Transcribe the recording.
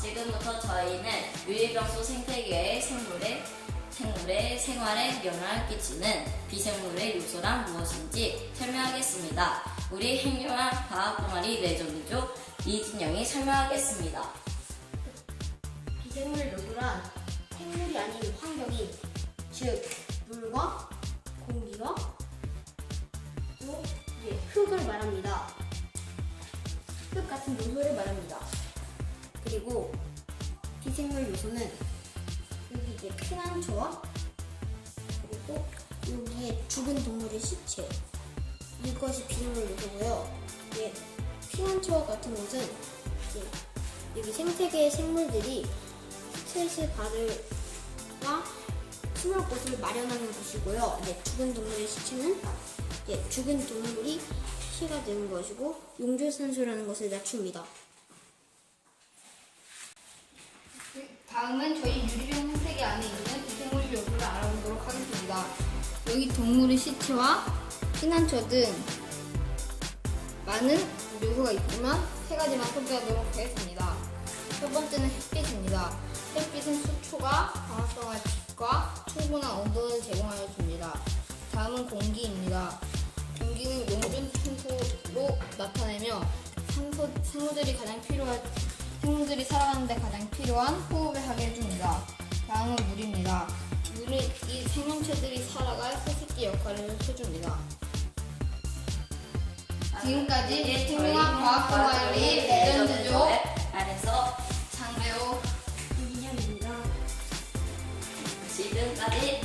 지금부터 저희는 유리병소 생태계의 생물의 생물의 생활에 영향을 끼치는 비생물의 요소란 무엇인지 설명하겠습니다. 우리 행렬한 과학동아리 레전드조 이진영이 설명하겠습니다. 비생물의 요소란 생물이 아닌 환경이 즉 물과 공기와 또 흙을 말합니다. 흙 같은 요소를 말합니다. 그리고 비생물 요소는 여기 이제 피난처와 그리고 여기에 죽은 동물의 시체 이것이 비생물 요소고요. 이제 피난처 같은 곳은 이제 여기 생태계의 생물들이 스트레스 받을 과 숨을 곳을 마련하는 곳이고요. 이제 죽은 동물의 시체는 이제 죽은 동물이 시가 되는 것이고 용조산소라는 것을 낮춥니다. 다음은 저희 유리병 생태계 안에 있는 비생물 요소를 알아보도록 하겠습니다. 여기 동물의 시체와 피난처 등 많은 요소가 있지만 세 가지만 소개하도록 하겠습니다. 첫 번째는 햇빛입니다. 햇빛은 수초가 광합성할 빛과 충분한 온도를 제공하여 줍니다. 다음은 공기입니다. 공기는 용존 산소로 나타내며 산소, 생물들이 가장 필요한 생물들이 살아가는 데 가장 필요한 호흡 생명체들이 살아갈 세습기 역할을 해줍니다. 지금까지 생명학 과학 동아리 레전드조 안에서 장배우 이진영입니다. 지금까지